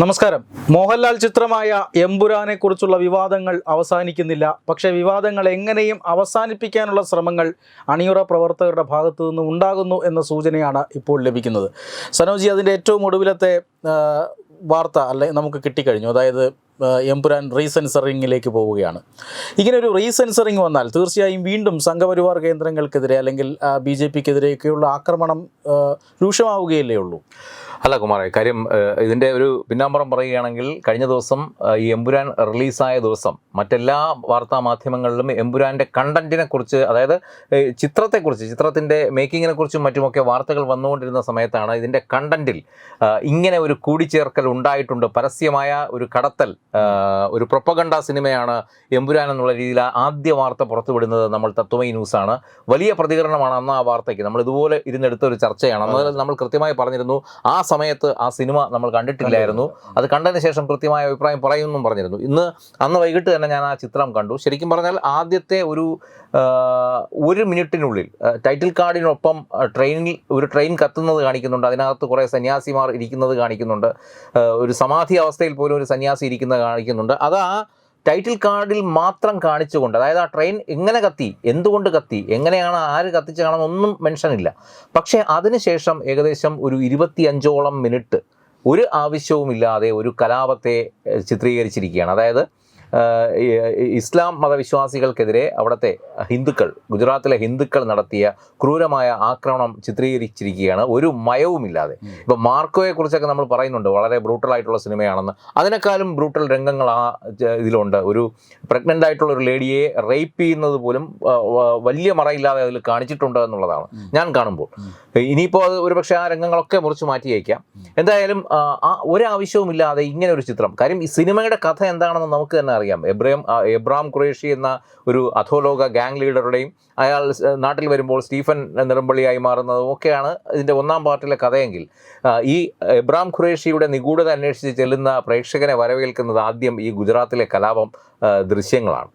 നമസ്കാരം. മോഹൻലാൽ ചിത്രമായ എമ്പുരാനെ കുറിച്ചുള്ള വിവാദങ്ങൾ അവസാനിക്കുന്നില്ല. പക്ഷേ വിവാദങ്ങൾ എങ്ങനെയും അവസാനിപ്പിക്കാനുള്ള ശ്രമങ്ങൾ അണിയുറ പ്രവർത്തകരുടെ ഭാഗത്തു നിന്ന് ഉണ്ടാകുന്നു എന്ന സൂചനയാണ് ഇപ്പോൾ ലഭിക്കുന്നത്. സനോജി അതിന്റെ ഏറ്റവും ഒടുവിലത്തെ വാർത്ത അല്ലെ നമുക്ക് കിട്ടിക്കഴിഞ്ഞു. അതായത് എംപുരാൻ റീസെൻസറിങ്ങിലേക്ക് പോവുകയാണ്. ഇങ്ങനെ ഒരു റീസെൻസറിങ് വന്നാൽ തീർച്ചയായും വീണ്ടും സംഘപരിവാർ കേന്ദ്രങ്ങൾക്കെതിരെ അല്ലെങ്കിൽ ബി ജെ പിക്കെതിരെയൊക്കെയുള്ള ആക്രമണം രൂക്ഷമാവുകയല്ലേ ഉള്ളൂ. അല്ല കുമാറെ കാര്യം ഇതിന്റെ ഒരു പിന്നാമ്പറം പറയുകയാണെങ്കിൽ കഴിഞ്ഞ ദിവസം ഈ എമ്പുരാൻ റിലീസായ ദിവസം മറ്റെല്ലാ വാർത്താ മാധ്യമങ്ങളിലും എമ്പുരാന്റെ കണ്ടന്റിനെ കുറിച്ച് അതായത് ചിത്രത്തെക്കുറിച്ച് ചിത്രത്തിന്റെ മേക്കിങ്ങിനെ കുറിച്ചും മറ്റുമൊക്കെ വാർത്തകൾ വന്നുകൊണ്ടിരുന്ന സമയത്താണ് ഇതിന്റെ കണ്ടന്റിൽ ഇങ്ങനെ ഒരു കൂടിച്ചേർക്കൽ ഉണ്ടായിട്ടുണ്ട്. പരസ്യമായ ഒരു കടത്തൽ ഒരു പ്രൊപ്പഗണ്ട സിനിമയാണ് എമ്പുരാൻ എന്നുള്ള രീതിയിൽ ആദ്യ വാർത്ത പുറത്തുവിടുന്നത് നമ്മൾ തത്വമൈ ന്യൂസാണ്. വലിയ പ്രതികരണമാണ് അന്ന് ആ വാർത്തയ്ക്ക്. നമ്മൾ ഇതുപോലെ ഇരുന്നെടുത്ത ഒരു ചർച്ചയാണ്. അന്ന് നമ്മൾ കൃത്യമായി പറഞ്ഞിരുന്നു ആ സമയത്ത് ആ സിനിമ നമ്മൾ കണ്ടിട്ടില്ലായിരുന്നു. അത് കണ്ടതിന് ശേഷം കൃത്യമായ അഭിപ്രായം പറയുമെന്നും പറഞ്ഞിരുന്നു. ഇന്ന് അന്ന് വൈകിട്ട് തന്നെ ഞാൻ ആ ചിത്രം കണ്ടു. ശരിക്കും പറഞ്ഞാൽ ആദ്യത്തെ ഒരു ഒരു മിനിറ്റിനുള്ളിൽ ടൈറ്റിൽ കാർഡിനൊപ്പം ട്രെയിനിൽ ഒരു ട്രെയിൻ കത്തുന്നത് കാണിക്കുന്നുണ്ട്. അതിനകത്ത് കുറേ സന്യാസിമാർ ഇരിക്കുന്നത് കാണിക്കുന്നുണ്ട്. ഒരു സമാധി അവസ്ഥയിൽ പോലും ഒരു സന്യാസി ഇരിക്കുന്നത് കാണിക്കുന്നുണ്ട്. അത് ആ ടൈറ്റിൽ കാർഡിൽ മാത്രം കാണിച്ചുകൊണ്ട് അതായത് ആ ട്രെയിൻ എങ്ങനെ കത്തി എന്തുകൊണ്ട് കത്തി എങ്ങനെയാണ് ആര് കത്തിച്ച് ഒന്നും മെൻഷൻ ഇല്ല. പക്ഷേ അതിനുശേഷം ഏകദേശം ഒരു ഇരുപത്തിയഞ്ചോളം മിനിറ്റ് ഒരു ആവശ്യവുമില്ലാതെ ഒരു കലാപത്തെ ചിത്രീകരിച്ചിരിക്കുകയാണ്. അതായത് ഇസ്ലാം മതവിശ്വാസികൾക്കെതിരെ അവിടുത്തെ ഹിന്ദുക്കൾ ഗുജറാത്തിലെ ഹിന്ദുക്കൾ നടത്തിയ ക്രൂരമായ ആക്രമണം ചിത്രീകരിച്ചിരിക്കുകയാണ്. ഒരു മയവുമില്ലാതെ. ഇപ്പം മാർക്കോയെ കുറിച്ചൊക്കെ നമ്മൾ പറയുന്നുണ്ട്. വളരെ ബ്രൂട്ടലായിട്ടുള്ള സിനിമയാണെന്ന്. അതിനേക്കാളും ബ്രൂട്ടൽ രംഗങ്ങൾ ആ ഇതിലുണ്ട്. ഒരു പ്രഗ്നന്റ് ആയിട്ടുള്ള ഒരു ലേഡിയെ റേപ്പ് ചെയ്യുന്നത് പോലും വലിയ മറയില്ലാതെ അതിൽ കാണിച്ചിട്ടുണ്ട് എന്നുള്ളതാണ് ഞാൻ കാണുമ്പോൾ. ഇനിയിപ്പോൾ അത് ഒരുപക്ഷെ ആ രംഗങ്ങളൊക്കെ മുറിച്ച് മാറ്റിയേക്കാം എന്തായാലും ആ, ആ ഒരാവശ്യവുമില്ലാതെ ഇങ്ങനെ ഒരു ചിത്രം. കാര്യം ഈ സിനിമയുടെ കഥ എന്താണെന്ന് നമുക്ക് തന്നെ അറിയാം. എബ്രഹാം എബ്രഹിം എബ്രാം ഖുറേഷി എന്ന ഒരു അധോലോക ഗാങ് ലീഡറുടെയും അയാൾ നാട്ടിൽ വരുമ്പോൾ സ്റ്റീഫൻ നിറമ്പള്ളിയായി മാറുന്നതും ഒക്കെയാണ് ഇതിന്റെ ഒന്നാം പാർട്ടിലെ കഥയെങ്കിൽ. ഈ എബ്രാം ഖുറേഷിയുടെ നിഗൂഢത അന്വേഷിച്ച് ചെല്ലുന്ന പ്രേക്ഷകനെ വരവേൽക്കുന്നത് ആദ്യം ഈ ഗുജറാത്തിലെ കലാപം ദൃശ്യങ്ങളാണ്.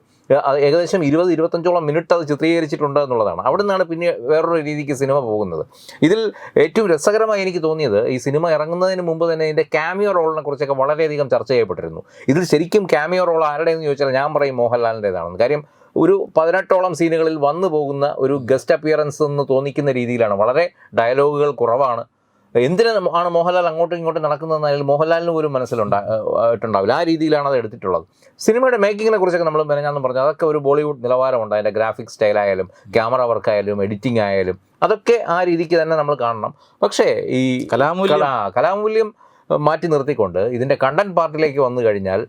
ഏകദേശം ഇരുപത് ഇരുപത്തഞ്ചോളം മിനിറ്റ് അത് ചിത്രീകരിച്ചിട്ടുണ്ട് എന്നുള്ളതാണ്. അവിടെ നിന്നാണ് പിന്നെ വേറൊരു രീതിക്ക് സിനിമ പോകുന്നത്. ഇതിൽ ഏറ്റവും രസകരമായി എനിക്ക് തോന്നിയത് ഈ സിനിമ ഇറങ്ങുന്നതിന് മുമ്പ് തന്നെ ഇതിന്റെ ക്യാമിയോ റോളിനെ കുറിച്ചൊക്കെ വളരെയധികം ചർച്ച ചെയ്യപ്പെട്ടിരുന്നു. ഇതിൽ ശരിക്കും ക്യാമിയോ റോൾ ആരുടെയെന്ന് ചോദിച്ചാൽ ഞാൻ പറയും മോഹൻലാലിന്റെതാണെന്ന് കാര്യം ഒരു പതിനെട്ടോളം സീനുകളിൽ വന്നു പോകുന്ന ഒരു ഗസ്റ്റ് അപ്പിയറൻസ് എന്ന് തോന്നിക്കുന്ന രീതിയിലാണ്. വളരെ ഡയലോഗുകൾ കുറവാണ്. എന്തിന് ആണ് മോഹൻലാൽ അങ്ങോട്ടും ഇങ്ങോട്ടും നടക്കുന്നതെന്ന് അതിൽ മോഹൻലാലിന് പോലും മനസ്സിലുണ്ടായിട്ടുണ്ടാവില്ല ആ രീതിയിലാണ് അത് എടുത്തിട്ടുള്ളത്. സിനിമയുടെ മേക്കിങ്ങിനെ കുറിച്ചൊക്കെ നമ്മൾ മെനഞ്ഞാന്ന് പറഞ്ഞു. അതൊക്കെ ഒരു ബോളിവുഡ് നിലവാരമുണ്ട്. അതിന്റെ ഗ്രാഫിക് സ്റ്റൈലായാലും ക്യാമറ വർക്കായാലും എഡിറ്റിംഗ് ആയാലും അതൊക്കെ ആ രീതിക്ക് തന്നെ നമ്മൾ കാണണം. പക്ഷേ ഈ കലാമൂല്യം. കലാ കലാമൂല്യം മാറ്റി നിർത്തിക്കൊണ്ട് ഇതിന്റെ കണ്ടന്റ് പാർട്ടിലേക്ക് വന്നു കഴിഞ്ഞാൽ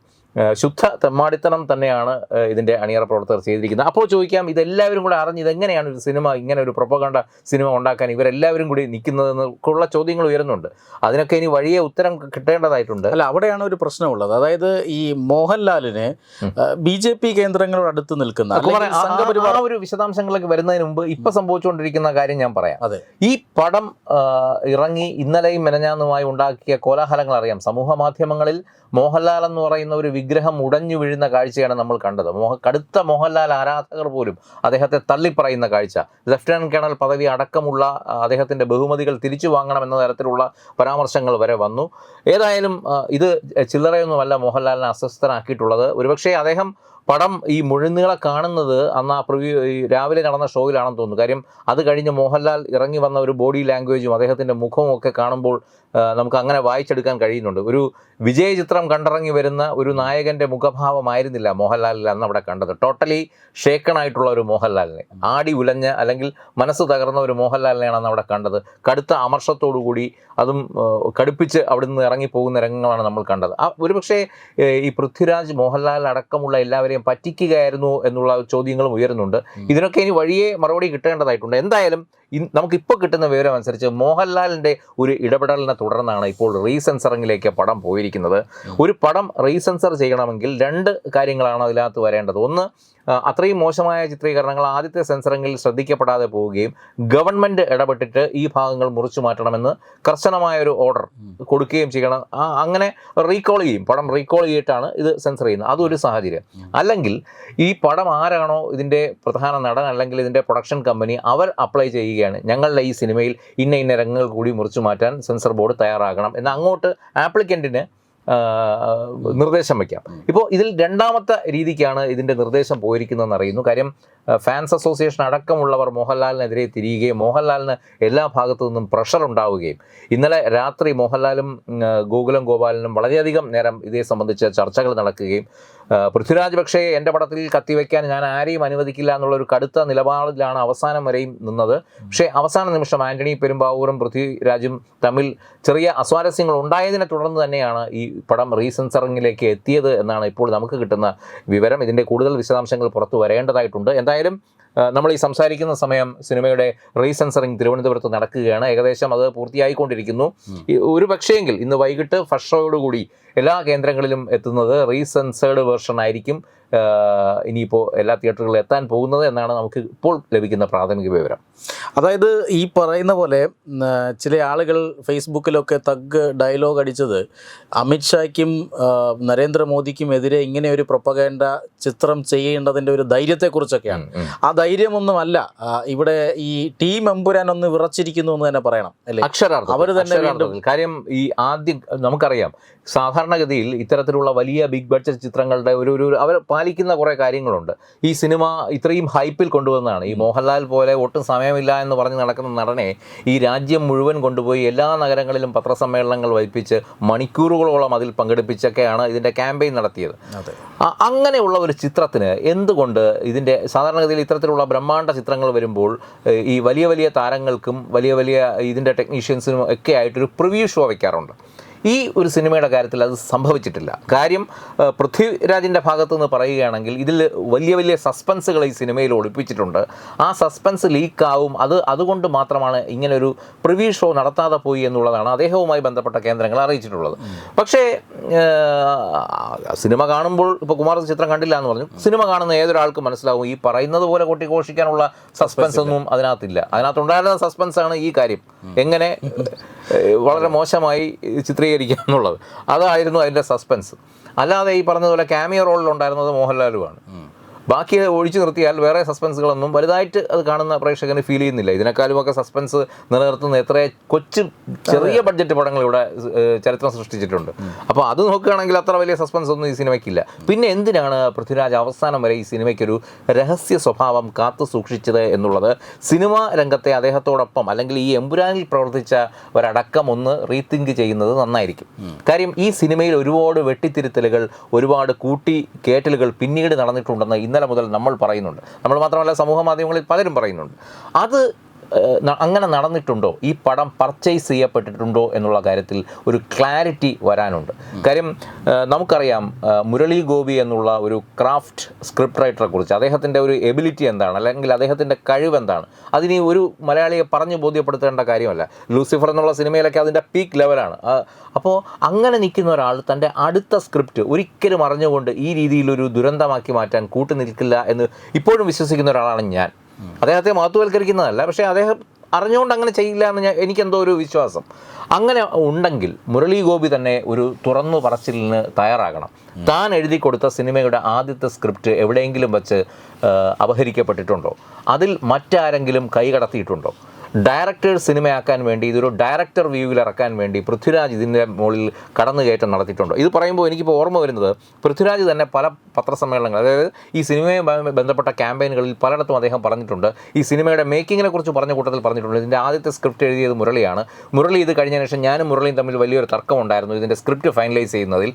ശുദ്ധ തെമ്മാടിത്തനം തന്നെയാണ് ഇതിന്റെ അണിയറ പ്രവർത്തകർ ചെയ്തിരിക്കുന്നത്. അപ്പോൾ ചോദിക്കാം ഇതെല്ലാവരും കൂടെ അറിഞ്ഞ് ഇതെങ്ങനെയാണ് ഒരു സിനിമ ഇങ്ങനെ ഒരു പ്രൊപ്പകണ്ട സിനിമ ഉണ്ടാക്കാൻ ഇവരെല്ലാവരും കൂടി നിൽക്കുന്നതെന്നൊക്കെയുള്ള ചോദ്യങ്ങൾ ഉയരുന്നുണ്ട്. അതിനൊക്കെ ഇനി വഴിയെ ഉത്തരം കിട്ടേണ്ടതായിട്ടുണ്ട്. അല്ല അവിടെയാണ് ഒരു പ്രശ്നമുള്ളത്. അതായത് ഈ മോഹൻലാലിന്. ബി ജെ പി കേന്ദ്രങ്ങളോട് അടുത്ത് നിൽക്കുന്ന ആ- ഒരു വിശദാംശങ്ങളിലേക്ക് വരുന്നതിന് മുമ്പ് ഇപ്പൊ സംഭവിച്ചുകൊണ്ടിരിക്കുന്ന കാര്യം ഞാൻ പറയാം. അതെ. ഈ പടം ഇറങ്ങി ഇന്നലെയും മെനഞ്ഞാന്നുമായി ഉണ്ടാക്കിയ കോലാഹലങ്ങൾ അറിയാം. സമൂഹ മാധ്യമങ്ങളിൽ മോഹൻലാൽ എന്ന് പറയുന്ന ഒരു വിഗ്രഹം ഉടഞ്ഞു വീഴുന്ന കാഴ്ചയാണ് നമ്മൾ കണ്ടത്. മോഹ കടുത്ത മോഹൻലാൽ ആരാധകർ പോലും അദ്ദേഹത്തെ തള്ളിപ്പറയുന്ന കാഴ്ച. ലഫ്റ്റനന്റ് കേണൽ പദവി അടക്കമുള്ള അദ്ദേഹത്തിന്റെ ബഹുമതികൾ തിരിച്ചു വാങ്ങണം എന്ന തരത്തിലുള്ള പരാമർശങ്ങൾ വരെ വന്നു. ഏതായാലും ഇത് ചില്ലറയൊന്നുമല്ല മോഹൻലാലിനെ അസ്വസ്ഥനാക്കിയിട്ടുള്ളത്. ഒരുപക്ഷേ അദ്ദേഹം പടം ഈ മുഴുന്നുകളെ കാണുന്നത് അന്ന് ആ പ്രിവ്യൂ ഈ രാവിലെ നടന്ന ഷോയിലാണെന്ന് തോന്നുന്നു. കാര്യം അത് കഴിഞ്ഞ് മോഹൻലാൽ ഇറങ്ങി വന്ന ഒരു ബോഡി ലാംഗ്വേജും അദ്ദേഹത്തിന്റെ മുഖവും ഒക്കെ കാണുമ്പോൾ നമുക്ക് അങ്ങനെ വായിച്ചെടുക്കാൻ കഴിയുന്നുണ്ട്. ഒരു വിജയ ചിത്രം കണ്ടിറങ്ങി വരുന്ന ഒരു നായകന്റെ മുഖഭാവമായിരുന്നില്ല മോഹൻലാലിൽ അന്ന് അവിടെ കണ്ടത്. ടോട്ടലി ഷേക്കണായിട്ടുള്ള ഒരു മോഹൻലാലിനെ. ആടി ഉലഞ്ഞ അല്ലെങ്കിൽ മനസ്സ് തകർന്ന ഒരു മോഹൻലാലിനെയാണ് അന്ന് അവിടെ കണ്ടത്. കടുത്ത അമർഷത്തോടു കൂടി അതും കടുപ്പിച്ച് അവിടെ നിന്ന് ഇറങ്ങിപ്പോകുന്ന രംഗങ്ങളാണ് നമ്മൾ കണ്ടത്. ആ ഒരുപക്ഷേ ഈ പൃഥ്വിരാജ് മോഹൻലാൽ അടക്കമുള്ള എല്ലാവരെയും പറ്റിക്കുകയായിരുന്നു എന്നുള്ള ചോദ്യങ്ങളും ഉയരുന്നുണ്ട്. ഇതിനൊക്കെ ഇനി വഴിയെ മറുപടി കിട്ടേണ്ടതായിട്ടുണ്ട്. എന്തായാലും നമുക്കിപ്പോൾ കിട്ടുന്ന വിവരം അനുസരിച്ച് മോഹൻലാലിന്റെ ഒരു ഇടപെടലിനെ തുടർന്നാണ് ഇപ്പോൾ റീസെൻസറിങ്ങിലേക്ക് പടം പോയിരിക്കുന്നത്. ഒരു പടം റീസെൻസർ ചെയ്യണമെങ്കിൽ രണ്ട് കാര്യങ്ങളാണ് അതിനകത്ത് വരേണ്ടത്. ഒന്ന് അത്രയും മോശമായ ചിത്രീകരണങ്ങൾ ആദ്യത്തെ സെൻസറിങ്ങിൽ ശ്രദ്ധിക്കപ്പെടാതെ പോവുകയും ഗവൺമെന്റ് ഇടപെട്ടിട്ട് ഈ ഭാഗങ്ങൾ മുറിച്ചു മാറ്റണമെന്ന് കർശനമായ ഒരു ഓർഡർ കൊടുക്കുകയും ചെയ്യണം. ആ അങ്ങനെ റീകോൾ ചെയ്യും. പടം റീകോൾ ചെയ്തിട്ടാണ് ഇത് സെൻസർ ചെയ്യുന്നത്. അതൊരു സാഹചര്യം. അല്ലെങ്കിൽ ഈ പടം ആരാണോ ഇതിന്റെ പ്രധാന നടൻ അല്ലെങ്കിൽ ഇതിന്റെ പ്രൊഡക്ഷൻ കമ്പനി അവർ അപ്ലൈ ചെയ്യുകയാണ്. ഞങ്ങളുടെ ഈ സിനിമയിൽ ഇന്ന ഇന്ന രംഗങ്ങൾ കൂടി മുറിച്ചു മാറ്റാൻ സെൻസർ ബോർഡ് തയ്യാറാകണം എന്ന് അങ്ങോട്ട് ആപ്ലിക്കന്റിന് നിർദ്ദേശം വയ്ക്കാം ഇപ്പോൾ ഇതിൽ രണ്ടാമത്തെ രീതിക്കാണ് ഇതിന്റെ നിർദ്ദേശം പോയിരിക്കുന്നതെന്ന് അറിയുന്നു. കാര്യം ഫാൻസ് അസോസിയേഷൻ അടക്കമുള്ളവർ മോഹൻലാലിനെതിരെ തിരിയുകയും മോഹൻലാലിന് എല്ലാ ഭാഗത്തു നിന്നും പ്രഷർ ഉണ്ടാവുകയും. ഇന്നലെ രാത്രി മോഹൻലാലും ഗോകുലം ഗോപാലനും വളരെയധികം നേരം ഇതേ സംബന്ധിച്ച് ചർച്ചകൾ നടക്കുകയും പൃഥ്വിരാജ് പക്ഷേ എന്റെ പടത്തിൽ കത്തിവെക്കാൻ ഞാൻ ആരെയും അനുവദിക്കില്ല എന്നുള്ളൊരു കടുത്ത നിലപാടിലാണ് അവസാനം വരെയും നിന്നത്. പക്ഷേ അവസാന നിമിഷം ആന്റണി പെരുമ്പാവൂരും പൃഥ്വിരാജും തമ്മിൽ ചെറിയ അസ്വാരസ്യങ്ങൾ ഉണ്ടായതിനെ തുടർന്ന് തന്നെയാണ് ഈ പടം റീസെൻസറിങ്ങിലേക്ക് എത്തിയത് എന്നാണ് ഇപ്പോൾ നമുക്ക് കിട്ടുന്ന വിവരം. ഇതിന്റെ കൂടുതൽ വിശദാംശങ്ങൾ പുറത്തു വരേണ്ടതായിട്ടുണ്ട്. എന്തായാലും നമ്മൾ ഈ സംസാരിക്കുന്ന സമയം സിനിമയുടെ റീസെൻസറിങ് തിരുവനന്തപുരത്ത് നടക്കുകയാണ്. ഏകദേശം അത് പൂർത്തിയായിക്കൊണ്ടിരിക്കുന്നു. ഒരു പക്ഷേങ്കിൽ ഇന്ന് വൈകിട്ട് ഫസ്റ്റ് ഷോയോടുകൂടി എല്ലാ കേന്ദ്രങ്ങളിലും എത്തുന്നത് റീസെൻസേർഡ് വേർഷൻ ആയിരിക്കും ഇനിയിപ്പോൾ എല്ലാ തിയേറ്ററുകളിലും എത്താൻ പോകുന്നത് എന്നാണ് നമുക്ക് ഇപ്പോൾ ലഭിക്കുന്ന പ്രാഥമിക വിവരം അതായത് ഈ പറയുന്ന പോലെ ചില ആളുകൾ ഫേസ്ബുക്കിലൊക്കെ തഗ് ഡയലോഗ് അടിച്ചത് അമിത്ഷായ്ക്കും നരേന്ദ്രമോദിക്കും എതിരെ ഇങ്ങനെ ഒരു പ്രൊപ്പഗേണ്ട ചിത്രം ചെയ്യേണ്ടതിന്റെ ഒരു ധൈര്യത്തെക്കുറിച്ചൊക്കെയാണ്. ആ ധൈര്യമൊന്നുമല്ല ഇവിടെ ഈ ടീം എമ്പുരാൻ ഒന്ന് വിറച്ചിരിക്കുന്നു എന്ന് തന്നെ പറയണം അല്ലേ അക്ഷരാർത്ഥം അവർ തന്നെ. കാര്യം ഈ ആദ്യം നമുക്കറിയാം സാധാരണഗതിയിൽ ഇത്തരത്തിലുള്ള വലിയ ബിഗ് ബഡ്ജറ്റ് ചിത്രങ്ങളുടെ ഒരു ഒരു അവർ പാലിക്കുന്ന കുറേ കാര്യങ്ങളുണ്ട്. ഈ സിനിമ ഇത്രയും ഹൈപ്പിൽ കൊണ്ടുവന്നതാണ്. ഈ മോഹൻലാൽ പോലെ ഒട്ടും സമയമില്ല എന്ന് പറഞ്ഞ് നടക്കുന്ന നടനെ ഈ രാജ്യം മുഴുവൻ കൊണ്ടുപോയി എല്ലാ നഗരങ്ങളിലും പത്രസമ്മേളനങ്ങൾ വഹിപ്പിച്ച് മണിക്കൂറുകളോളം അതിൽ പങ്കെടുപ്പിച്ചൊക്കെയാണ് ഇതിന്റെ ക്യാമ്പയിൻ നടത്തിയത്. അങ്ങനെയുള്ള ഒരു ചിത്രത്തിന് എന്തുകൊണ്ട് ഇതിന്റെ സാധാരണഗതിയിൽ ഇത്തരത്തിലുള്ള ബ്രഹ്മാണ്ഡ ചിത്രങ്ങൾ വരുമ്പോൾ ഈ വലിയ വലിയ താരങ്ങൾക്കും വലിയ വലിയ ഇതിന്റെ ടെക്നീഷ്യൻസിനും ഒക്കെ ആയിട്ടൊരു പ്രിവ്യൂ ഷോ വയ്ക്കാറുണ്ട്. ഈ ഒരു സിനിമയുടെ കാര്യത്തിൽ അത് സംഭവിച്ചിട്ടില്ല. കാര്യം പൃഥ്വിരാജിന്റെ ഭാഗത്തു നിന്ന് പറയുകയാണെങ്കിൽ ഇതിൽ വലിയ വലിയ സസ്പെൻസുകൾ ഈ സിനിമയിൽ ഒളിപ്പിച്ചിട്ടുണ്ട്. ആ സസ്പെൻസ് ലീക്കാവും. അത് അതുകൊണ്ട് മാത്രമാണ് ഇങ്ങനൊരു പ്രിവ്യൂ ഷോ നടത്താതെ പോയി എന്നുള്ളതാണ് അദ്ദേഹവുമായി ബന്ധപ്പെട്ട കേന്ദ്രങ്ങൾ അറിയിച്ചിട്ടുള്ളത്. പക്ഷേ സിനിമ കാണുമ്പോൾ ഇപ്പോൾ കുമാർ ചിത്രം കണ്ടില്ല എന്ന് പറഞ്ഞു. സിനിമ കാണുന്ന ഏതൊരാൾക്കും മനസ്സിലാവും. ഈ പറയുന്നത് പോലെ കൊട്ടിഘോഷിക്കാനുള്ള സസ്പെൻസ് ഒന്നും അതിനകത്തില്ല. അതിനകത്തുണ്ടായിരുന്ന സസ്പെൻസ് ആണ് ഈ കാര്യം. എങ്ങനെ? വളരെ മോശമായി ചിത്രീകരിക്കുക എന്നുള്ളത് അതായിരുന്നു അതിന്റെ സസ്പെൻസ്. അല്ലാതെ ഈ പറഞ്ഞതുപോലെ ക്യാമിയോ റോളിലുണ്ടായിരുന്നത് മോഹൻലാലുമാണ് ബാക്കി ഒഴിച്ചു നിർത്തിയാൽ വേറെ സസ്പെൻസുകളൊന്നും വലുതായിട്ട് അത് കാണുന്ന പ്രേക്ഷകന് ഫീൽ ചെയ്യുന്നില്ല. ഇതിനേക്കാളുമൊക്കെ സസ്പെൻസ് നിലനിർത്തുന്ന എത്ര കൊച്ചു ചെറിയ ബഡ്ജറ്റ് പടങ്ങൾ ഇവിടെ ചരിത്രം സൃഷ്ടിച്ചിട്ടുണ്ട്. അപ്പോൾ അത് നോക്കുകയാണെങ്കിൽ അത്ര വലിയ സസ്പെൻസ് ഒന്നും ഈ സിനിമയ്ക്കില്ല. പിന്നെ എന്തിനാണ് പൃഥ്വിരാജ് അവസാനം വരെ ഈ സിനിമയ്ക്കൊരു രഹസ്യ സ്വഭാവം കാത്തു സൂക്ഷിച്ചത് എന്നുള്ളത്? സിനിമാ രംഗത്തെ അദ്ദേഹത്തോടൊപ്പം അല്ലെങ്കിൽ ഈ എമ്പുരാനിൽ പ്രവർത്തിച്ചവരടക്കം ഒന്ന് റീതിങ്ക് ചെയ്യുന്നത് നന്നായിരിക്കും. കാര്യം ഈ സിനിമയിൽ ഒരുപാട് വെട്ടിത്തിരുത്തലുകൾ ഒരുപാട് കൂട്ടി കേറ്റലുകൾ പിന്നീട് നടന്നിട്ടുണ്ടെന്ന് ഇന്നലെ മുതൽ നമ്മൾ പറയുന്നുണ്ട്. നമ്മൾ മാത്രമല്ല സമൂഹ മാധ്യമങ്ങളിൽ പലരും പറയുന്നുണ്ട്. അത് അങ്ങനെ നടന്നിട്ടുണ്ടോ? ഈ പടം പർച്ചേസ് ചെയ്യപ്പെട്ടിട്ടുണ്ടോ എന്നുള്ള കാര്യത്തിൽ ഒരു ക്ലാരിറ്റി വരാനുണ്ട്. കാര്യം നമുക്കറിയാം മുരളി ഗോപി എന്നുള്ള ഒരു ക്രാഫ്റ്റ് സ്ക്രിപ്റ്റ് റൈറ്ററെ കുറിച്ച് അദ്ദേഹത്തിന്റെ ഒരു എബിലിറ്റി എന്താണ്? അല്ലെങ്കിൽ അദ്ദേഹത്തിന്റെ കഴിവ് എന്താണ്? അതിനി ഒരു മലയാളിയെ പറഞ്ഞു ബോധ്യപ്പെടുത്തേണ്ട കാര്യമല്ല. ലൂസിഫർ എന്നുള്ള സിനിമയിലൊക്കെ അതിന്റെ പീക്ക് ലെവലാണ് അപ്പോൾ അങ്ങനെ നിൽക്കുന്ന ഒരാൾ തന്റെ അടുത്ത സ്ക്രിപ്റ്റ് ഒരിക്കലും അറിഞ്ഞുകൊണ്ട് ഈ രീതിയിലൊരു ദുരന്തമാക്കി മാറ്റാൻ കൂട്ടുനിൽക്കില്ല എന്ന് ഇപ്പോഴും വിശ്വസിക്കുന്ന ഒരാളാണ് ഞാൻ. അദ്ദേഹത്തെ മഹത്വവൽക്കരിക്കുന്നതല്ല പക്ഷേ അദ്ദേഹം അറിഞ്ഞുകൊണ്ട് അങ്ങനെ ചെയ്യില്ല എന്ന് ഞാൻ എനിക്കെന്തോ ഒരു വിശ്വാസം. അങ്ങനെ ഉണ്ടെങ്കിൽ മുരളി ഗോപി തന്നെ ഒരു തുറന്നു പറച്ചിലിന് തയ്യാറാകണം. താൻ എഴുതി കൊടുത്ത സിനിമയുടെ ആദ്യത്തെ സ്ക്രിപ്റ്റ് എവിടെയെങ്കിലും വച്ച് അപഹരിക്കപ്പെട്ടിട്ടുണ്ടോ? അതിൽ മറ്റാരെങ്കിലും കൈകടത്തിയിട്ടുണ്ടോ ഡയറക്ടേഴ്സ് സിനിമയാക്കാൻ വേണ്ടി ഇതൊരു ഡയറക്ടർ വ്യൂവിൽ ഇറക്കാൻ വേണ്ടി പൃഥ്വിരാജ് ഇതിന്റെ മുകളിൽ കടന്നുകയറ്റം നടത്തിയിട്ടുണ്ട്. ഇത് പറയുമ്പോൾ എനിക്കിപ്പോൾ ഓർമ്മ വരുന്നത് പൃഥ്വിരാജ് തന്നെ പല പത്രസമ്മേളനങ്ങൾ അതായത് ഈ സിനിമയുമായി ബന്ധപ്പെട്ട ക്യാമ്പയിനുകളിൽ പലയിടത്തും അദ്ദേഹം പറഞ്ഞിട്ടുണ്ട്. ഈ സിനിമയുടെ മേക്കിങ്ങിനെ കുറിച്ച് പറഞ്ഞ കൂട്ടത്തിൽ പറഞ്ഞിട്ടുണ്ട്. ഇതിന്റെ ആദ്യത്തെ സ്ക്രിപ്റ്റ് എഴുതിയത് മുരളിയാണ്. മുരളി ഇത് കഴിഞ്ഞ ശേഷം ഞാനും മുരളിയും തമ്മിൽ വലിയൊരു തർക്കമുണ്ടായിരുന്നു ഇതിന്റെ സ്ക്രിപ്റ്റ് ഫൈനലൈസ് ചെയ്യുന്നതിൽ.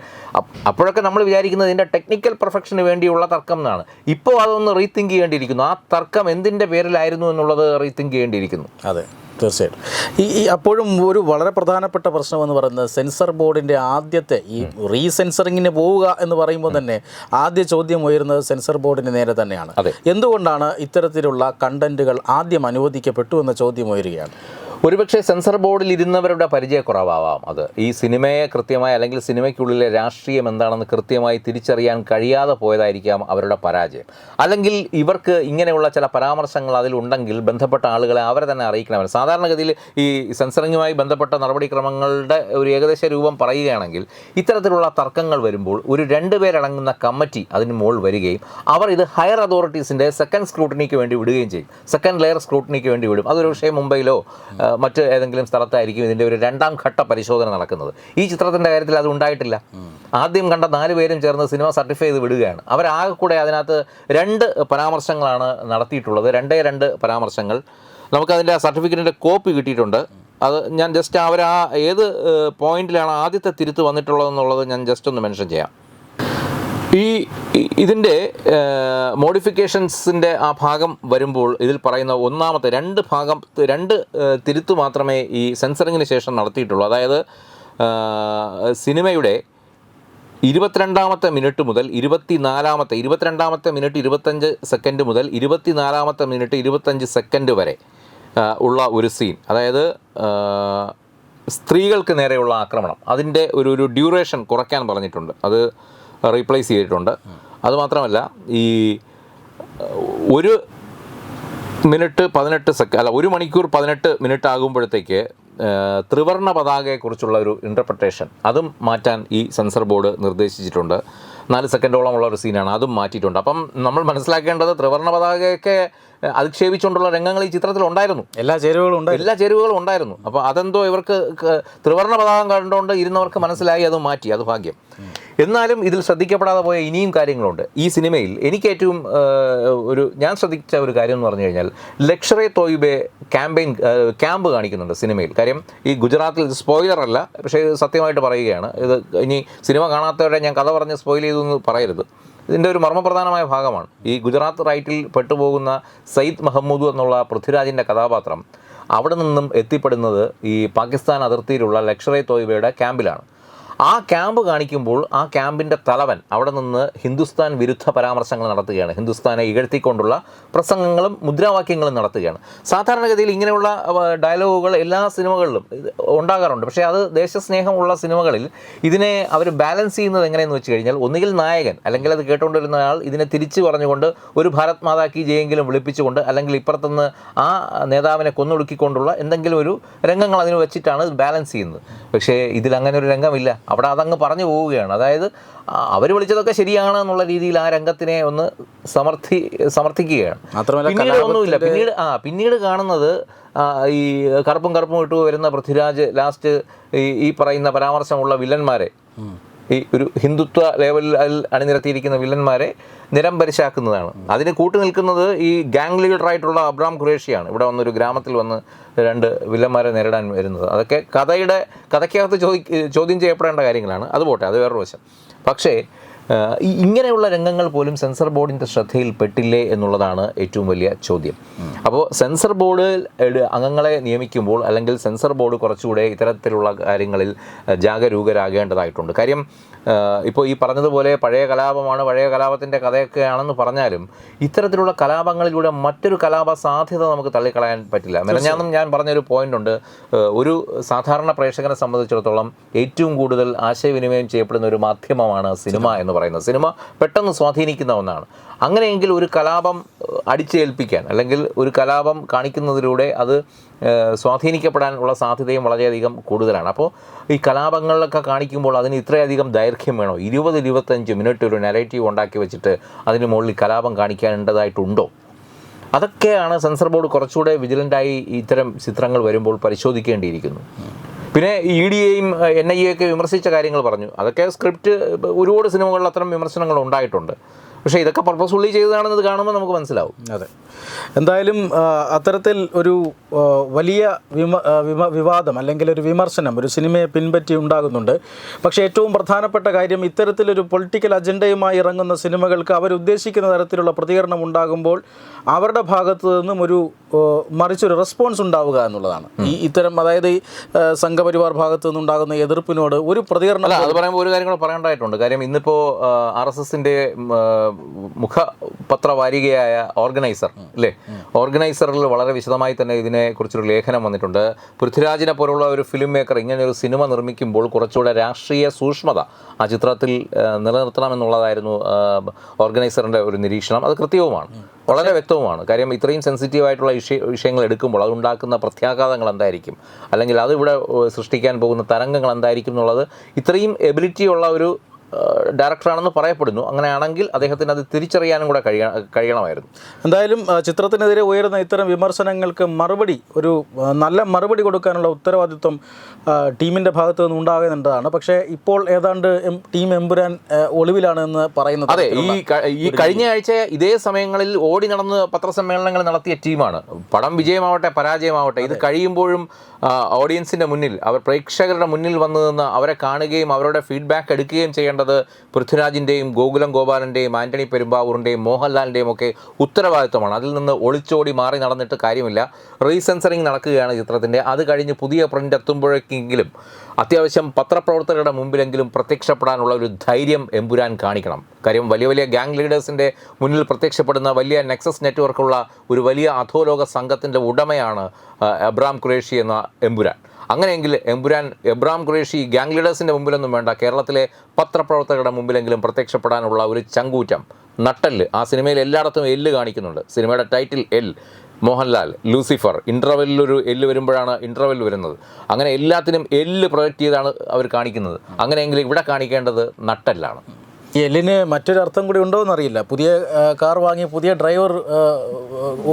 അപ്പോഴൊക്കെ നമ്മൾ വിചാരിക്കുന്നത് ഇതിന്റെ ടെക്നിക്കൽ പെർഫെക്ഷന് വേണ്ടിയുള്ള തർക്കം എന്നാണ്. ഇപ്പോൾ അതൊന്ന് റീതിങ്ക് ചെയ്യേണ്ടിയിരിക്കുന്നു. ആ തർക്കം എന്തിന്റെ പേരിലായിരുന്നു എന്നുള്ളത് റീതിങ്ക് ചെയ്യേണ്ടിയിരിക്കുന്നു. അതെ തീർച്ചയായിട്ടും. ഈ ഈ അപ്പോഴും ഒരു വളരെ പ്രധാനപ്പെട്ട പ്രശ്നം എന്ന് പറയുന്നത് സെൻസർ ബോർഡിന്റെ ആദ്യത്തെ ഈ റീസെൻസറിങ്ങിന് പോവുക എന്ന് പറയുമ്പോൾ തന്നെ ആദ്യ ചോദ്യം ഉയരുന്നത് സെൻസർ ബോർഡിന് നേരെ തന്നെയാണ്. എന്തുകൊണ്ടാണ് ഇത്തരത്തിലുള്ള കണ്ടന്റുകൾ ആദ്യം അനുവദിക്കപ്പെട്ടു എന്ന ചോദ്യം ഉയരുകയാണ്? ഒരുപക്ഷെ സെൻസർ ബോർഡിൽ ഇരുന്നവരുടെ പരിചയക്കുറവാവാം അത്. ഈ സിനിമയെ കൃത്യമായി അല്ലെങ്കിൽ സിനിമയ്ക്കുള്ളിലെ രാഷ്ട്രീയം എന്താണെന്ന് കൃത്യമായി തിരിച്ചറിയാൻ കഴിയാതെ പോയതായിരിക്കാം അവരുടെ പരാജയം. അല്ലെങ്കിൽ ഇവർക്ക് ഇങ്ങനെയുള്ള ചില പരാമർശങ്ങൾ അതിലുണ്ടെങ്കിൽ ബന്ധപ്പെട്ട ആളുകളെ അവരെ തന്നെ അറിയിക്കണമെന്ന് സാധാരണഗതിയിൽ ഈ സെൻസറിങ്ങുമായി ബന്ധപ്പെട്ട നടപടിക്രമങ്ങളുടെ ഒരു ഏകദേശ രൂപം പറയുകയാണെങ്കിൽ ഇത്തരത്തിലുള്ള തർക്കങ്ങൾ വരുമ്പോൾ ഒരു രണ്ട് പേരടങ്ങുന്ന കമ്മിറ്റി അതിന് മുകളിൽ വരികയും അവർ ഇത് ഹയർ അതോറിറ്റീസിന്റെ സെക്കൻഡ് സ്ക്രൂട്ടിനിക്ക് വേണ്ടി വിടുകയും ചെയ്യും. സെക്കൻഡ് ലെയർ സ്ക്രൂട്ടിനിക്ക് വേണ്ടി വിടും. അതൊരു പക്ഷേ മുംബൈയിലോ മറ്റ് ഏതെങ്കിലും സ്ഥലത്തായിരിക്കും ഇതിന്റെ ഒരു രണ്ടാം ഘട്ട പരിശോധന നടക്കുന്നത്. ഈ ചിത്രത്തിന്റെ കാര്യത്തിൽ അത് ഉണ്ടായിട്ടില്ല. ആദ്യം കണ്ട നാല് പേരും ചേർന്ന് സിനിമ സർട്ടിഫൈ ചെയ്ത് വിടുകയാണ്. അവരാകെ കൂടെ അതിനകത്ത് രണ്ട് പരാമർശങ്ങളാണ് നടത്തിയിട്ടുള്ളത്. രണ്ടേ രണ്ട് പരാമർശങ്ങൾ. നമുക്കതിന്റെ സർട്ടിഫിക്കറ്റിന്റെ കോപ്പി കിട്ടിയിട്ടുണ്ട്. അത് ഞാൻ ജസ്റ്റ് അവർ ആ ഏത് പോയിന്റിലാണ് ആദ്യത്തെ തിരുത്ത് വന്നിട്ടുള്ളതെന്നുള്ളത് ഞാൻ ജസ്റ്റ് ഒന്ന് മെൻഷൻ ചെയ്യാം. ഈ ഇതിന്റെ മോഡിഫിക്കേഷൻസിന്റെ ആ ഭാഗം വരുമ്പോൾ ഇതിൽ പറയുന്ന ഒന്നാമത്തെ രണ്ട് ഭാഗം രണ്ട് തിരുത്ത് മാത്രമേ ഈ സെൻസറിങ്ങിന് ശേഷം നടത്തിയിട്ടുള്ളൂ. അതായത് സിനിമയുടെ ഇരുപത്തിരണ്ടാമത്തെ മിനിറ്റ് മുതൽ ഇരുപത്തിനാലാമത്തെ ഇരുപത്തിരണ്ടാമത്തെ മിനിറ്റ് ഇരുപത്തഞ്ച് സെക്കൻഡ് മുതൽ ഇരുപത്തിനാലാമത്തെ മിനിറ്റ് ഇരുപത്തഞ്ച് സെക്കൻഡ് വരെ ഉള്ള ഒരു സീൻ. അതായത് സ്ത്രീകൾക്ക് നേരെയുള്ള ആക്രമണം. അതിന്റെ ഒരു ഒരു ഡ്യൂറേഷൻ കുറയ്ക്കാൻ പറഞ്ഞിട്ടുണ്ട്. അത് റീപ്ലേസ് ചെയ്തിട്ടുണ്ട്. അതുമാത്രമല്ല ഈ ഒരു മിനിറ്റ് പതിനെട്ട് സെക്ക അല്ല ഒരു മണിക്കൂർ പതിനെട്ട് മിനിറ്റ് ആകുമ്പോഴത്തേക്ക് ത്രിവർണ ത്രിവർണ പതാകയെക്കുറിച്ചുള്ള ഒരു ഇന്റർപ്രിട്ടേഷൻ അതും മാറ്റാൻ ഈ സെൻസർ ബോർഡ് നിർദ്ദേശിച്ചിട്ടുണ്ട്. നാല് സെക്കൻഡോളമുള്ള ഒരു സീനാണ് അതും മാറ്റിയിട്ടുണ്ട്. അപ്പം നമ്മൾ മനസ്സിലാക്കേണ്ടത് ത്രിവർണ പതാകയൊക്കെ അധിക്ഷേപിച്ചുകൊണ്ടുള്ള രംഗങ്ങൾ ഈ ചിത്രത്തിൽ ഉണ്ടായിരുന്നു. എല്ലാ ചേരുവകളും ഉണ്ട് എല്ലാ ചേരുവകളും ഉണ്ടായിരുന്നു. അപ്പോൾ അതെന്തോ ഇവർക്ക് ത്രിവർണ ത്രിവർണ പതാകം കണ്ടുകൊണ്ട് ഇരുന്നവർക്ക് മനസ്സിലായി അത് മാറ്റി അത് ഭാഗ്യം. എന്നാലും ഇതിൽ ശ്രദ്ധിക്കപ്പെടാതെ പോയ ഇനിയും കാര്യങ്ങളുണ്ട്. ഈ സിനിമയിൽ എനിക്ക് ഏറ്റവും ഒരു ഞാൻ ശ്രദ്ധിച്ച ഒരു കാര്യം എന്ന് പറഞ്ഞു കഴിഞ്ഞാൽ ലക്ഷറെ തോയിബെ ക്യാമ്പയിൻ ക്യാമ്പ് കാണിക്കുന്നുണ്ട് സിനിമയിൽ. കാര്യം ഈ ഗുജറാത്തിൽ സ്പോയിലർ അല്ല പക്ഷേ സത്യമായിട്ട് പറയുകയാണ്. ഇത് ഇനി സിനിമ കാണാത്തവരെ ഞാൻ കഥ പറഞ്ഞ് സ്പോയിൽ ചെയ്തു എന്ന് പറയരുത്. ഇതിന്റെ ഒരു മർമ്മപ്രധാനമായ ഭാഗമാണ്. ഈ ഗുജറാത്ത് റൈറ്റിൽ പെട്ടുപോകുന്ന സയ്യിദ് മഹമ്മൂദ് എന്നുള്ള പൃഥ്വിരാജിന്റെ കഥാപാത്രം അവിടെ നിന്നും എത്തിപ്പെടുന്നത് ഈ പാകിസ്ഥാൻ അതിർത്തിയിലുള്ള ലക്ഷറെ തോയ്ബയുടെ ക്യാമ്പിലാണ്. ആ ക്യാമ്പ് കാണിക്കുമ്പോൾ ആ ക്യാമ്പിന്റെ തലവൻ അവിടെ നിന്ന് ഹിന്ദുസ്ഥാൻ വിരുദ്ധ പരാമർശങ്ങൾ നടത്തുകയാണ്. ഹിന്ദുസ്ഥാനെ ഇകഴ്ത്തിക്കൊണ്ടുള്ള പ്രസംഗങ്ങളും മുദ്രാവാക്യങ്ങളും നടത്തുകയാണ്. സാധാരണഗതിയിൽ ഇങ്ങനെയുള്ള ഡയലോഗുകൾ എല്ലാ സിനിമകളിലും ഉണ്ടാകാറുണ്ട്. പക്ഷേ അത് ദേശസ്നേഹമുള്ള സിനിമകളിൽ ഇതിനെ അവർ ബാലൻസ് ചെയ്യുന്നത് എങ്ങനെയെന്ന് വെച്ച് കഴിഞ്ഞാൽ ഒന്നുകിൽ നായകൻ അല്ലെങ്കിൽ അത് കേട്ടുകൊണ്ടിരുന്ന ആൾ ഇതിനെ തിരിച്ചു പറഞ്ഞുകൊണ്ട് ഒരു ഭാരത് മാതാ കി ജയെങ്കിലും വിളിപ്പിച്ചുകൊണ്ട് അല്ലെങ്കിൽ ഇപ്പുറത്തുനിന്ന് ആ നേതാവിനെ കൊന്നൊടുക്കിക്കൊണ്ടുള്ള എന്തെങ്കിലും ഒരു രംഗങ്ങൾ അതിന് വെച്ചിട്ടാണ് ബാലൻസ് ചെയ്യുന്നത്. പക്ഷേ ഇതിൽ അങ്ങനെ ഒരു രംഗമില്ല. അവിടെ അതങ്ങ് പറഞ്ഞു പോവുകയാണ്. അതായത് അവർ വിളിച്ചതൊക്കെ ശരിയാണ് എന്നുള്ള രീതിയിൽ ആ രംഗത്തിനെ ഒന്ന് സമർത്ഥി സമർത്ഥിക്കുകയാണ്. പിന്നീട് ഒന്നുമില്ല. പിന്നീട് ആ പിന്നീട് കാണുന്നത് ഈ കറുപ്പും കറുപ്പും ഇട്ടു വരുന്ന പൃഥ്വിരാജ് ലാസ്റ്റ് ഈ ഈ പറയുന്ന പരാമർശമുള്ള വില്ലന്മാരെ ഈ ഒരു ഹിന്ദുത്വ ലെവലിൽ അണിനിരത്തിയിരിക്കുന്ന വില്ലന്മാരെ നിരംപരിശാക്കുന്നതാണ് അതിന് കൂട്ടുനിൽക്കുന്നത് ഈ ഗാങ് ലീഡറായിട്ടുള്ള അബ്രാം ഖുറേഷിയാണ്. ഇവിടെ വന്നൊരു ഗ്രാമത്തിൽ വന്ന് രണ്ട് വില്ലന്മാരെ നേരിടാൻ വരുന്നത്. അതൊക്കെ കഥയുടെ കഥയ്ക്കകത്ത് ചോദി ചോദ്യം ചെയ്യപ്പെടേണ്ട കാര്യങ്ങളാണ്. അത് പോട്ടെ അത് വേറൊരു വശം. പക്ഷേ ഇങ്ങനെയുള്ള രംഗങ്ങൾ പോലും സെൻസർ ബോർഡിന്റെ ശ്രദ്ധയിൽ പെട്ടില്ലേ എന്നുള്ളതാണ് ഏറ്റവും വലിയ ചോദ്യം. അപ്പോൾ സെൻസർ ബോർഡ് അംഗങ്ങളെ നിയമിക്കുമ്പോൾ അല്ലെങ്കിൽ സെൻസർ ബോർഡ് കുറച്ചുകൂടെ ഇത്തരത്തിലുള്ള കാര്യങ്ങളിൽ ജാഗരൂകരാകേണ്ടതായിട്ടുണ്ട്. കാര്യം ഇപ്പോൾ ഈ പറഞ്ഞതുപോലെ പഴയ കലാപമാണ് പഴയ കലാപത്തിന്റെ കഥയൊക്കെയാണെന്ന് പറഞ്ഞാലും ഇത്തരത്തിലുള്ള കലാപങ്ങളിലൂടെ മറ്റൊരു കലാപ സാധ്യത നമുക്ക് തള്ളിക്കളയാൻ പറ്റില്ല. മെനഞ്ഞാന്നും ഞാൻ പറഞ്ഞൊരു പോയിന്റ് ഉണ്ട് ഒരു സാധാരണ പ്രേക്ഷകനെ സംബന്ധിച്ചിടത്തോളം ഏറ്റവും കൂടുതൽ ആശയവിനിമയം ചെയ്യപ്പെടുന്ന ഒരു മാധ്യമമാണ് സിനിമ എന്ന് പറയുന്നത്. സിനിമ പെട്ടെന്ന് സ്വാധീനിക്കുന്ന ഒന്നാണ്. അങ്ങനെയെങ്കിൽ ഒരു കലാപം അടിച്ചേൽപ്പിക്കാൻ അല്ലെങ്കിൽ ഒരു കലാപം കാണിക്കുന്നതിലൂടെ അത് സ്വാധീനിക്കപ്പെടാനുള്ള സാധ്യതയും വളരെയധികം കൂടുതലാണ്. അപ്പോൾ ഈ കലാപങ്ങളിലൊക്കെ കാണിക്കുമ്പോൾ അതിന് ഇത്രയധികം ദൈർഘ്യം വേണോ? ഇരുപത് ഇരുപത്തഞ്ച് മിനിറ്റ് ഒരു നെറേറ്റീവ് ഉണ്ടാക്കി വെച്ചിട്ട് അതിന് മുകളിൽ കലാപം കാണിക്കാനുണ്ടതായിട്ടുണ്ടോ അതൊക്കെയാണ് സെൻസർ ബോർഡ് കുറച്ചുകൂടെ വിജിലന്റായി ഇത്തരം ചിത്രങ്ങൾ വരുമ്പോൾ പരിശോധിക്കേണ്ടിയിരിക്കുന്നു. പിന്നെ ഇ ഡി എയും എൻ ഐ എ ഒക്കെ വിമർശിച്ച കാര്യങ്ങൾ പറഞ്ഞു. അതൊക്കെ സ്ക്രിപ്റ്റ് ഒരുപാട് സിനിമകളിൽ അത്തരം വിമർശനങ്ങൾ ഉണ്ടായിട്ടുണ്ട്. പക്ഷേ ഇതൊക്കെ പർപ്പസ്ഫുള്ളി ചെയ്തതാണെന്ന് ഇത് കാണുമ്പോൾ നമുക്ക് മനസ്സിലാവും. അതെ. എന്തായാലും അത്തരത്തിൽ ഒരു വലിയ വിമ വിമ വിവാദം അല്ലെങ്കിൽ ഒരു വിമർശനം ഒരു സിനിമയെ പിൻപറ്റി ഉണ്ടാകുന്നുണ്ട്. പക്ഷേ ഏറ്റവും പ്രധാനപ്പെട്ട കാര്യം ഇത്തരത്തിലൊരു പൊളിറ്റിക്കൽ അജണ്ടയുമായി ഇറങ്ങുന്ന സിനിമകൾക്ക് അവരുദ്ദേശിക്കുന്ന തരത്തിലുള്ള പ്രതികരണം ഉണ്ടാകുമ്പോൾ അവരുടെ ഭാഗത്തു നിന്നും ഒരു മറിച്ചൊരു റെസ്പോൺസ് ഉണ്ടാവുക എന്നുള്ളതാണ്. ഈ ഇത്തരം അതായത് ഈ സംഘപരിവാർ ഭാഗത്തു നിന്നുണ്ടാകുന്ന എതിർപ്പിനോട് ഒരു പ്രതികരണം അത് പറയുമ്പോൾ ഒരു കാര്യം കൂടെ പറയേണ്ടതായിട്ടുണ്ട്. കാര്യം ഇന്നിപ്പോൾ ആർ എസ് എസിന്റെ മുഖപത്ര വാരികയായ ഓർഗനൈസർ അല്ലേ? ഓർഗനൈസറിൽ വളരെ വിശദമായി തന്നെ ഇതിനെക്കുറിച്ചൊരു ലേഖനം വന്നിട്ടുണ്ട്. പൃഥ്വിരാജിനെ പോലുള്ള ഒരു ഫിലിം മേക്കർ ഇങ്ങനെ ഒരു സിനിമ നിർമ്മിക്കുമ്പോൾ കുറച്ചുകൂടെ രാഷ്ട്രീയ സൂക്ഷ്മത ആ ചിത്രത്തിൽ നിലനിർത്തണമെന്നുള്ളതായിരുന്നു ഓർഗനൈസറിന്റെ ഒരു നിരീക്ഷണം. അത് കൃത്യവുമാണ്. വളരെ വ്യക്തവുമാണ്. കാര്യം ഇത്രയും സെൻസിറ്റീവ് ആയിട്ടുള്ള വിഷയ വിഷയങ്ങൾ എടുക്കുമ്പോൾ അതുണ്ടാക്കുന്ന പ്രത്യാഘാതങ്ങൾ എന്തായിരിക്കും? അല്ലെങ്കിൽ അത് ഇവിടെ സൃഷ്ടിക്കാൻ പോകുന്ന തരംഗങ്ങൾ എന്തായിരിക്കും എന്നുള്ളത് ഇത്രയും എബിലിറ്റി ഉള്ള ഒരു ഡയറക്ടറാണെന്ന് പറയപ്പെടുന്നു. അങ്ങനെയാണെങ്കിൽ അദ്ദേഹത്തിന് അത് തിരിച്ചറിയാനും കൂടെ കഴിയ കഴിയണമായിരുന്നു. എന്തായാലും ചിത്രത്തിനെതിരെ ഉയരുന്ന ഇത്തരം വിമർശനങ്ങൾക്ക് മറുപടി ഒരു നല്ല മറുപടി കൊടുക്കാനുള്ള ഉത്തരവാദിത്വം ടീമിന്റെ ഭാഗത്തു നിന്ന് ഉണ്ടാകുന്നുണ്ടതാണ് പക്ഷേ ഇപ്പോൾ ഏതാണ്ട് ടീം എമ്പുരാൻ ഒളിവിലാണ് എന്ന് പറയുന്നത് അതെ ഈ ഈ കഴിഞ്ഞ ആഴ്ച ഇതേ സമയങ്ങളിൽ ഓടി നടന്ന് പത്രസമ്മേളനങ്ങൾ നടത്തിയ ടീമാണ്. പടം വിജയമാവട്ടെ പരാജയമാവട്ടെ ഇത് കഴിയുമ്പോഴും ഓഡിയൻസിന്റെ മുന്നിൽ അവർ പ്രേക്ഷകരുടെ മുന്നിൽ വന്നു നിന്ന് അവരെ കാണുകയും അവരുടെ ഫീഡ്ബാക്ക് എടുക്കുകയും ചെയ്യേണ്ടത് പൃഥ്വിരാജിന്റെയും ഗോകുലം ഗോപാലന്റെയും ആന്റണി പെരുമ്പാവൂറിന്റെയും മോഹൻലാലിന്റെയും ഒക്കെ ഉത്തരവാദിത്വമാണ്. അതിൽ നിന്ന് ഒളിച്ചോടി മാറി നടന്നിട്ട് കാര്യമില്ല. റീസെൻസറിങ് നടക്കുകയാണ് ചിത്രത്തിന്റെ അത് കഴിഞ്ഞ് പുതിയ പ്രിന്റ് എത്തുമ്പോഴേക്കെങ്കിലും അത്യാവശ്യം പത്രപ്രവർത്തകരുടെ മുമ്പിലെങ്കിലും പ്രത്യക്ഷപ്പെടാനുള്ള ഒരു ധൈര്യം എമ്പുരാൻ കാണിക്കണം. കാര്യം വലിയ വലിയ ഗാങ് ലീഡേഴ്സിന്റെ മുന്നിൽ പ്രത്യക്ഷപ്പെടുന്ന വലിയ നെക്സസ് നെറ്റ്വർക്കുള്ള ഒരു വലിയ അധോലോക സംഘത്തിന്റെ ഉടമയാണ് അബ്രാം ഖുറേഷി എന്ന എമ്പുരാൻ. അങ്ങനെയെങ്കിൽ എമ്പുരാൻ എബ്രാം ഖുറേഷി ഗ്യാങ് ലീഡേഴ്സിന്റെ മുമ്പിലൊന്നും വേണ്ട. കേരളത്തിലെ പത്രപ്രവർത്തകരുടെ മുമ്പിലെങ്കിലും പ്രത്യക്ഷപ്പെടാനുള്ള ഒരു ചങ്കൂറ്റം നട്ടൽ ആ സിനിമയിൽ എല്ലായിടത്തും എല്ല് കാണിക്കുന്നുണ്ട്. സിനിമയുടെ ടൈറ്റിൽ എൽ മോഹൻലാൽ ലൂസിഫർ. ഇന്റർവെല്ലിൽ ഒരു എല്ല് വരുമ്പോഴാണ് ഇന്റർവെൽ വരുന്നത്. അങ്ങനെ എല്ലാത്തിനും എല്ല് പ്രൊജക്റ്റ് ചെയ്താണ് അവർ കാണിക്കുന്നത്. അങ്ങനെയെങ്കിൽ ഇവിടെ കാണിക്കേണ്ടത് നട്ടല്ലാണ്. ഈ എല്ലിന് മറ്റൊരു അർത്ഥം കൂടി ഉണ്ടോ എന്നറിയില്ല. പുതിയ കാർ വാങ്ങി പുതിയ ഡ്രൈവർ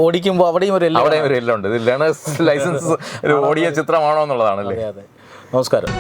ഓടിക്കുമ്പോൾ അവിടെയും ഒരു അവിടെയും അവിടെ ഒരു എല്ലുണ്ട്. ഇത് ലേണേഴ്സ് ലൈസൻസ് ഒരു ഓടിയ ചിത്രമാണോ എന്നുള്ളതാണല്ലേ. അതെ അതെ. നമസ്കാരം.